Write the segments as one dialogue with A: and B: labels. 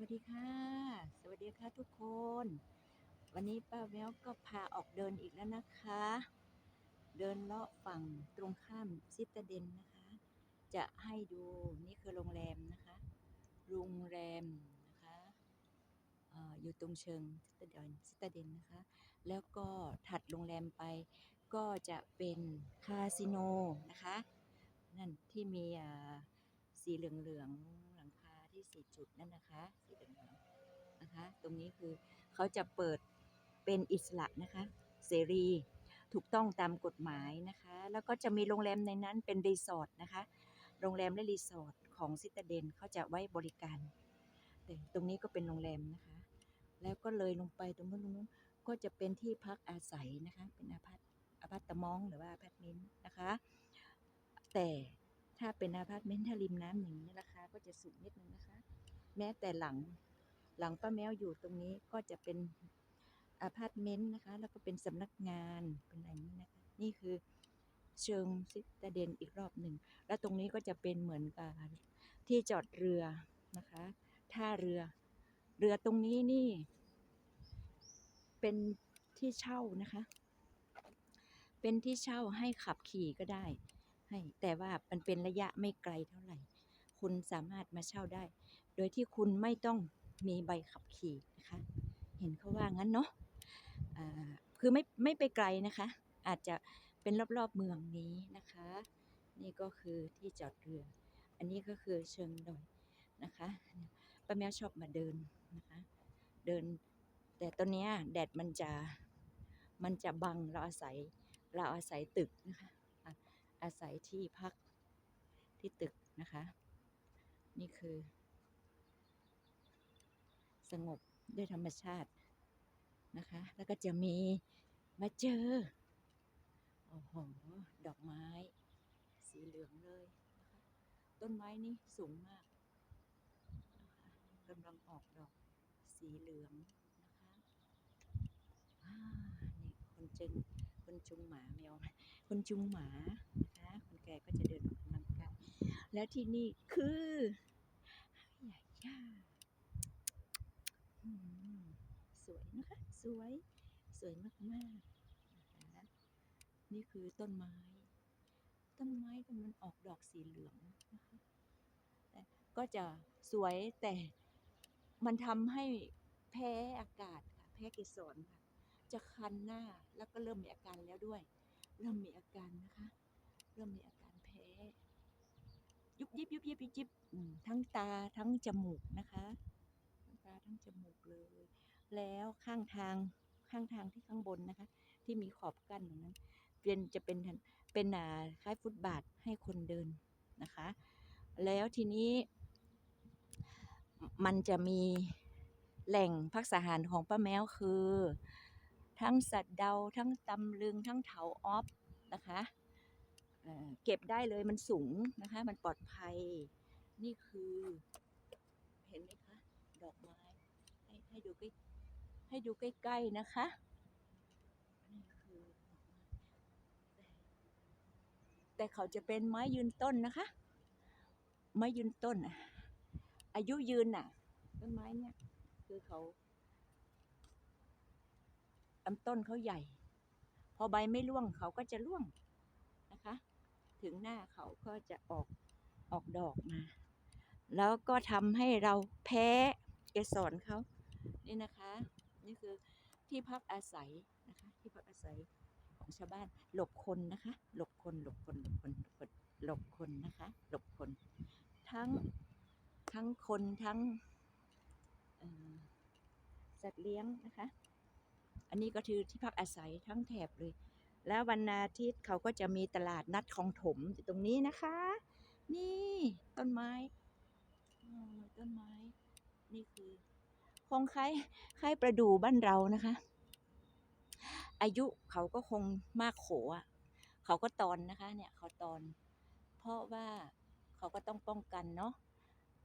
A: วัสดีค่ะ สวัสดีค่ะทุกคน วันนี้ป้าแววก็พาออกเดินอีกแล้วนะคะ เดินเลาะฝั่งตรงข้ามซิตาเดนนะคะ จะให้ดูนี่คือโรงแรมนะคะ โรงแรมนะคะออยู่ตรงเชิงซิตาเดนซิตาเดนนะคะ แล้วก็ถัดโรงแรมไปก็จะเป็นคาสิโนนะคะ นั่นที่มีสีเหลืองๆหลัง ที่สีจุดนั่นนะคะสีเหลืองนะคะ ตรงนี้คือเขาจะเปิดเป็นอิสระนะคะ เสรีถูกต้องตามกฎหมายนะคะ แล้วก็จะมีโรงแรมในนั้นเป็นรีสอร์ทนะคะ โรงแรมและรีสอร์ทของซิตาเดนเขาจะไว้บริการ แต่ตรงนี้ก็เป็นโรงแรมนะคะ แล้วก็เลยลงไปตรงนู้นตรงนู้นก็จะเป็นที่พักอาศัยนะคะ เป็นอาพาร์ตอาพาร์ตมองหรือว่าอาพาร์ตเมนต์นะคะ แต่ ถ้าเป็นอาพาร์ตเมนต์ถ้าริมน้ำอย่างนี้ราคาก็จะสูงนิดนึงนะคะ แม้แต่หลังหลังป้าแมวอยู่ตรงนี้ก็จะเป็นอาพาร์ตเมนต์นะคะ แล้วก็เป็นสำนักงานเป็นอะไรนี้นะคะ นี่คือเชิงซิตาเดนอีกรอบหนึ่ง แล้วตรงนี้ก็จะเป็นเหมือนกับที่จอดเรือนะคะ ท่าเรือ เรือตรงนี้นี่ เป็นที่เช่านะคะ เป็นที่เช่าให้ขับขี่ก็ได้ ให้ แต่ว่ามันเป็นระยะไม่ไกลเท่าไหร่ คุณสามารถมาเช่าได้ โดยที่คุณไม่ต้องมีใบขับขี่นะคะ เห็นเขาว่างั้นเนาะอ่าคือไม่ไม่ไปไกลนะคะ อาจจะเป็นรอบๆเมืองนี้นะคะ นี่ก็คือที่จอดเรือ อันนี้ก็คือเชิงดอยนะคะป้าแมวชอบมาเดินนะคะ เดิน แต่ตอนนี้แดดมันจะมันจะบังเราอาศัยเราอาศัยตึกนะคะ อาศัยที่พักที่ตึกนะคะ นี่คือ สงบด้วยธรรมชาตินะคะ แล้วก็จะมีมาเจอโอ้โหดอกไม้ สีเหลืองเลยนะคะต้นไม้นี่สูงมากะะกำลังออกดอกสีเหลืองนะคะนี่คนจึงคนจุงหมาแมวคนจุงหมา แกก็จะเดินออกกำลังกายแล้วที่นี่คือใหญ่ย่าสวยนะคะ สวย สวยมากๆนะนี่คือต้นไม้ ต้นไม้มันออกดอกสีเหลืองนะคะก็จะสวยแต่มันทำให้แพ้อากาศค่ะแพ้เกสรค่ะจะคันหน้าแล้วก็เริ่มมีอาการแล้วด้วย เริ่มมีอาการนะคะ เริ่มมีอาการแพ้ ยุบยิบยุบยิบยุบยิบทั้งตาทั้งจมูกนะคะทั้งตาทั้งจมูกเลย แล้วข้างทางข้างทางที่ข้างบนนะคะ ที่มีขอบกั้นตรงนั้นเป็นจะเป็นเป็นอ่าคล้ายฟุตบาทให้คนเดินนะคะ แล้วทีนี้ มันจะมีแหล่งพักษาหารของป้าแมวคือ ทั้งสัตว์เดาทั้งตำลึงทั้งเถาออฟนะคะ เก็บได้เลยมันสูงนะคะ มันปลอดภัย นี่คือ เห็นไหมคะ ดอกไม้ ให้ให้ดูใกล้ให้ดูใกล้ๆนะคะนี่คือดอกไม้แต่แต่เขาจะเป็นไม้ยืนต้นนะคะ ไม้ยืนต้นอายุยืนน่ะ ต้นไม้เนี่ยคือเขาลำต้นเขาใหญ่ พอใบไม่ร่วงเขาก็จะร่วง ถึงหน้าเขาก็จะออกออกดอกมา แล้วก็ทำให้เราแพ้เกสรเขานี่นะคะ นี่คือที่พักอาศัยนะคะ ที่พักอาศัยของชาวบ้านหลบคนนะคะ หลบคนหลบคนหลบคนหลบคนหลบคนนะคะ หลบคน ทั้งทั้งคนทั้งสัตว์เลี้ยงนะคะ อันนี้ก็คือที่พักอาศัยทั้งแถบเลย แล้ววันอาทิตย์เขาก็จะมีตลาดนัดของถมอยู่ตรงนี้นะคะ นี่ต้นไม้ต้นไม้ นี่คือ คงคล้ายคล้ายประดู่บ้านเรานะคะ อายุเขาก็คงมากโขอะเขาก็ตอนนะคะ เนี่ยเขาตอน เพราะว่าเขาก็ต้องป้องกันเนาะ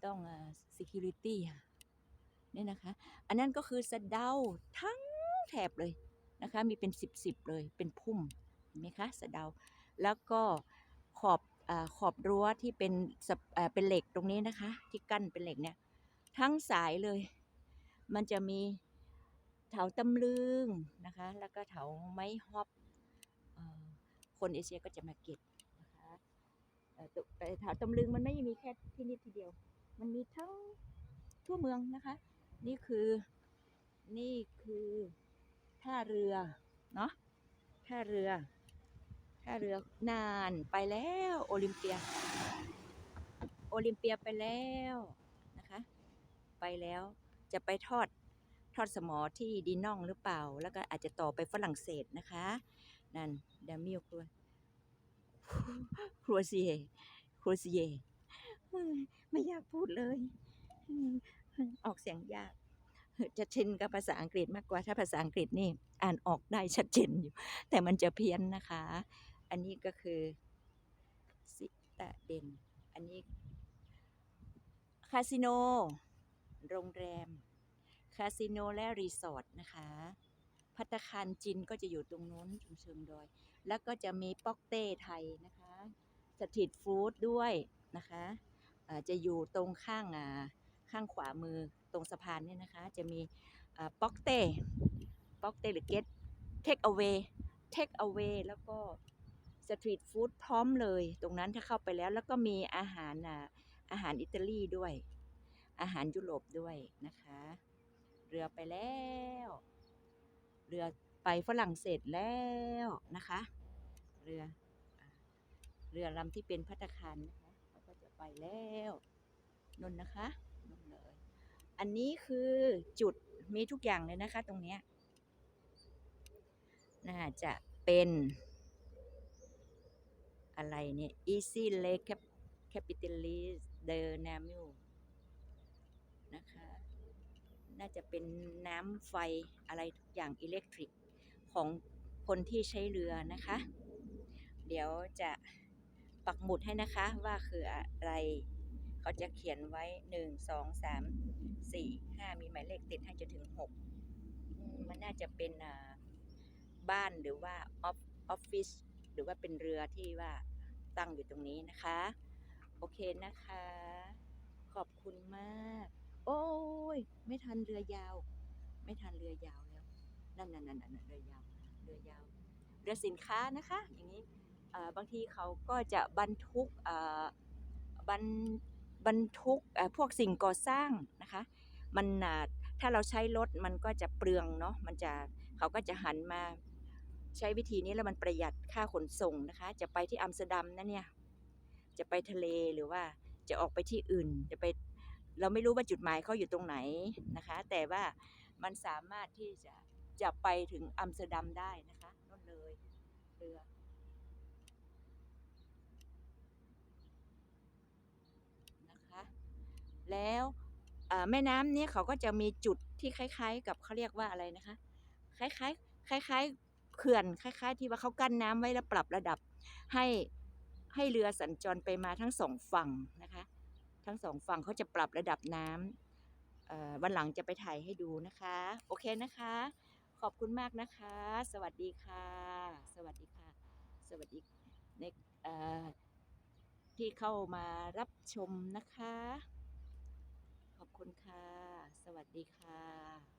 A: ต้องอ security อะนี่นะคะ อันนั้นก็คือสะเดาทั้งแถบเลย นะคะ มีเป็นสิบสเลยเป็นพุ่มเห็นไหมคะสะเดา แล้วก็ขอบอขอบรั้วที่เป็นเป็นเหล็กตรงนี้นะคะ ที่กั้นเป็นเหล็กเนี่ยทั้งสายเลย มันจะมีเถาตำลึงนะคะ แล้วก็เถาไม้ฮอปเอ่อคนเอเชียก็จะมาเก็บนะคะแต่เถาตำลึงมันไม่ได้มีแค่ที่นี่ทีเดียว มันมีทั้งทั่วเมืองนะคะ นี่คือนี่คือ ท่าเรือเนาะท่าเรือท่าเรือนานไปแล้วโอลิมเปีย โอลิมเปียไปแล้วนะคะ ไปแล้วจะไปทอดทอดสมอที่ดีนองหรือเปล่า แล้วก็อาจจะต่อไปฝรั่งเศสนะคะ นั่นเดมิลครัวครัวเซียครัวเซียเฮ้ยไม่อยากพูดเลย ออกเสียงยาก จะชินกับภาษาอังกฤษมากกว่าถ้าภาษาอังกฤษนี่อ่านออกได้ชัดเจนอยู่ แต่มันจะเพี้ยนนะคะ อันนี้ก็คือซิตาเดนอันนี้คาสิโน โรงแรม คาสิโนและรีสอร์ทนะคะ พัตตาคารจินก็จะอยู่ตรงนู้นชุมเชิงดอย แล้วก็จะมีป๊อกเต้ไทยนะคะสตรีทฟู้ดด้วยนะคะอ่าจะอยู่ตรงข้างข้างขวามือ รงสะพานเนี่ยนะคะ จะมีป๊อกเต้ป๊อกเต้หรือเกตเทคเอา a y เทคเอา a y แล้วก็สตรีทฟู้ดพร้อมเลย ตรงนั้นถ้าเข้าไปแล้วแล้วก็มีอาหารอาหารอิตาลีด้วย อาหารยุโรปด้วยนะคะ เรือไปแล้ว เรือไปฝรั่งเศสแล้วนะคะ เรือเรือลำที่เป็นพัตคารนะคะเขาก็จะไปแล้วนนนะคะนนเลย อันนี้คือจุดมีทุกอย่างเลยนะคะ ตรงนี้น่าจะเป็นอะไรเนี่ย Easy Lake Cap- Capitalist The n a m u นะคะ น่าจะเป็นน้ำไฟอะไรทุกอย่างอิเล็กทริกของคนที่ใช้เรือนะคะ เดี๋ยวจะปักหมุดให้นะคะว่าคืออะไร เขาจะเขียนไว้หนึ่งสองสามสี่ห้ามีหมายเลขติดให้จนถึงหกมันน่าจะเป็นบ้านหรือว่าออฟออฟฟิศหรือว่าเป็นเรือที่ว่าตั้งอยู่ตรงนี้นะคะ โอเคนะคะ ขอบคุณมาก โอ้ย ไม่ทันเรือยาว ไม่ทันเรือยาวแล้วนั่นนั่นนั่นนั่นเรือยาวเรือยาวเรือสินค้านะคะ อย่างนี้บางทีเขาก็จะบรรทุกบรร บรรทุกพวกสิ่งก่อสร้างนะคะ มันถ้าเราใช้รถมันก็จะเปลืองเนาะมันจะเขาก็จะหันมาใช้วิธีนี้แล้วมันประหยัดค่าขนส่งนะคะ จะไปที่อัมสเตอร์ดัมนะเนี่ยจะไปทะเลหรือว่าจะออกไปที่อื่น จะไปเราไม่รู้ว่าจุดหมายเขาอยู่ตรงไหนนะคะ แต่ว่ามันสามารถที่จะจะไปถึงอัมสเตอร์ดัมได้นะคะนั่นเลยเรือนะคะ แล้วแม่น้ำเนี่ยเขาก็จะมีจุดที่คล้าย ๆ กับเขาเรียกว่าอะไรนะคะ คล้ายๆคล้าย ๆเขื่อนคล้าย ๆ ที่ว่าเขากั้นน้ำไว้แล้วปรับระดับ ให้ให้เรือสัญจรไปมาทั้งสองฝั่งนะคะ ทั้งสองฝั่งเขาจะปรับระดับน้ำเอ่อวันหลังจะไปถ่ายให้ดูนะคะ โอเคนะคะ ขอบคุณมากนะคะ สวัสดีค่ะ สวัสดีค่ะ สวัสดีในที่เข้ามารับชมนะคะ คุณค่ะ สวัสดีค่ะ